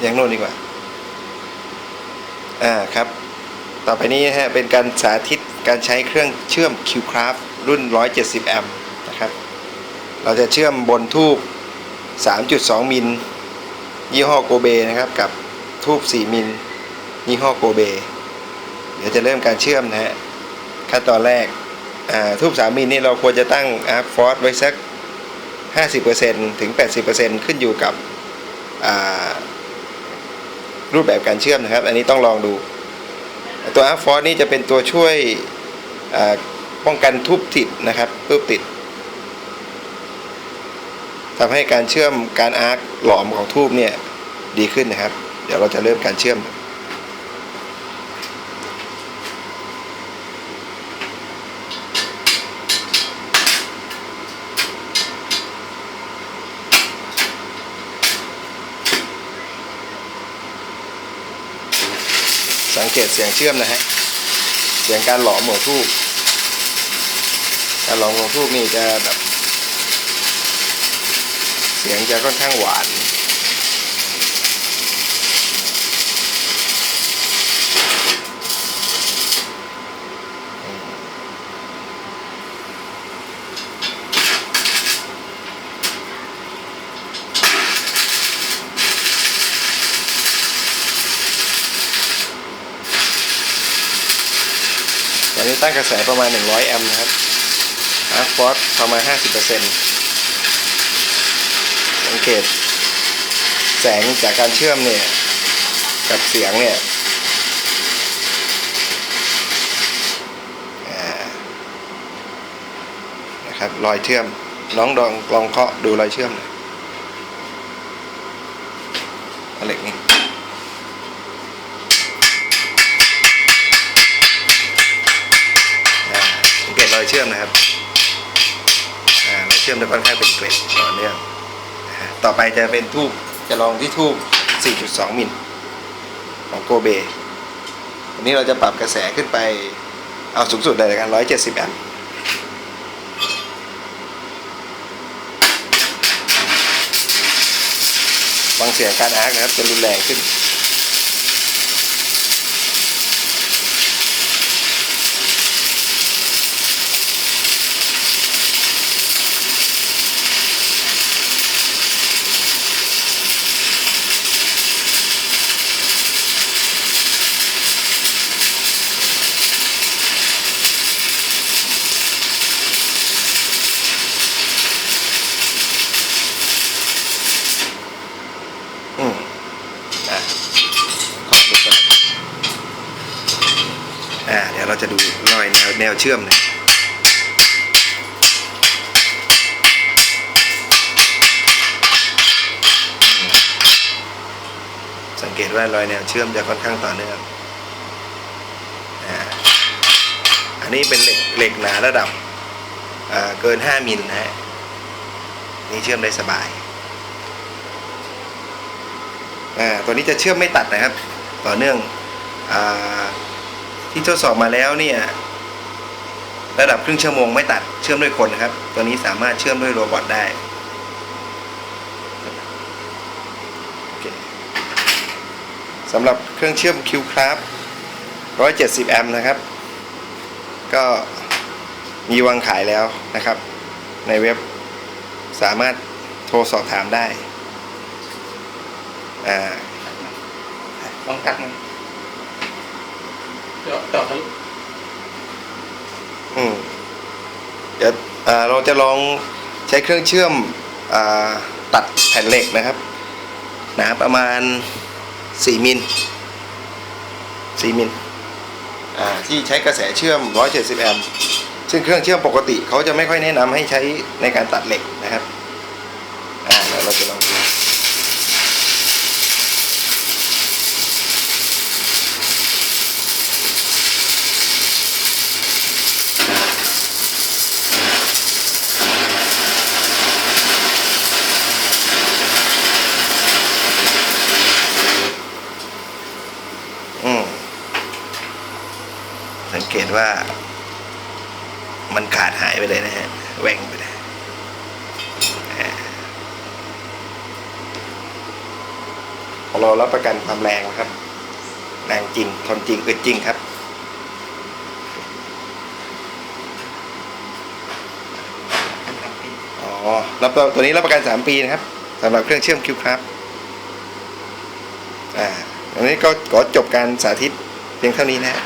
อย่างโน้นดีกว่า อ่าครับ ต่อไปนี้นะฮะเป็นการสาธิตการใช้เครื่องเชื่อม Qcraft รุ่น 170 แอมป์นะครับ เราจะเชื่อมบนทูบ 3.2 มิล ยี่ห้อโกเบนะครับ กับทูบ 4 มิล ยี่ห้อโกเบ เดี๋ยวจะเริ่มการเชื่อมนะฮะ ขั้นตอนแรกอ่าทูบ 3 มิลนี่เราควรจะตั้ง Arc Force ไว้สัก 50%ถึง 80%ขึ้นอยู่กับอ่า รูปแบบการเชื่อมนะครับ อันนี้ต้องลองดู ตัวอาร์ฟอร์นี่จะเป็นตัวช่วยป้องกันทุบติดนะครับทุบติดทำให้การเชื่อมการอาร์คหลอมของทูบเนี่ยดีขึ้นนะครับ เดี๋ยวเราจะเริ่มการเชื่อม สังเกตเสียงเชื่อมนะฮะ เสียงการหลอมหัวทูบการหลอมของทูบนี่จะแบบ เสียงจะค่อนข้างหวาน นี้ตั้งกระแสประมาณ 100 แอมป์นะครับอาร์ฟอสประมาณ 50%สังเกต แสงจากการเชื่อมเนี่ย กับเสียงเนี่ยนะครับรอยเชื่อม น้องลองลองเคาะดูรอยเชื่อมหน่อยเหล็กนี่ อ่าสังเกตรอยเชื่อมนะครับอ่ารอยเชื่อมจะค่อนข้างเป็นเกล็ดต่อเนื่องต่อไปจะเป็นทูบจะลองที่ทูบ4.2 มิลของโกเบอันนี้เราจะปรับกระแสขึ้นไปเอาสูงสุดเลยละกัน 170 แอมป์ฟังเสียงการอาร์คนะครับจะรุนแรงขึ้น อืมอะขอบคุณครับอ่า เราจะดูรอยแนวแนวเชื่อมหนะสังเกตว่ารอยแนวเชื่อมจะค่อนข้างต่อเนื่องอันนี้เป็นเหล็กเหล็กหนาระดับเกิน 5 มิลนะฮะนี่เชื่อมได้สบายอ่าตัวนี้จะเชื่อมไม่ตัดนะครับ ต่อเนื่องอา ที่ทดสอบมาแล้วเนี่ยระดับครึ่งชั่วโมงไม่ตัดเชื่อมด้วยคนนะครับ ตัวนี้สามารถเชื่อมด้วยโรบอทได้สำหรับเครื่องเชื่อม Qcraft 170 แอมป์นะครับ ก็มีวางขายแล้วนะครับ ในเว็บสามารถโทรสอบถามได้ อ่าลองตัดมัน เจาะเจาะทะลุอืมเดี๋ยวอ่าเราจะลองใช้เครื่องเชื่อมอ่าตัดแผ่นเหล็กนะครับหนาประมาณ 4มิล4มิลอ่าที่ใช้กระแสเชื่อม 170 แอมป์ซึ่งเครื่องเชื่อมปกติเขาจะไม่ค่อยแนะนำให้ใช้ในการตัดเหล็กนะครับ อ่าแล้วเราจะลองดู อืมสังเกต ว่า มันขาดหายไปเลยนะฮะแหว่งไปเลยอ่าพอเรารับประกันความแรงนะครับ แรงจริงทนจริงอึดจริงครับอ๋อรับตัวนี้รับประกัน3ปีนะครับสำหรับเครื่องเชื่อมคิวครับอ่าอันนี้ก็ขอจบการสาธิตเพียงเท่านี้นะฮะ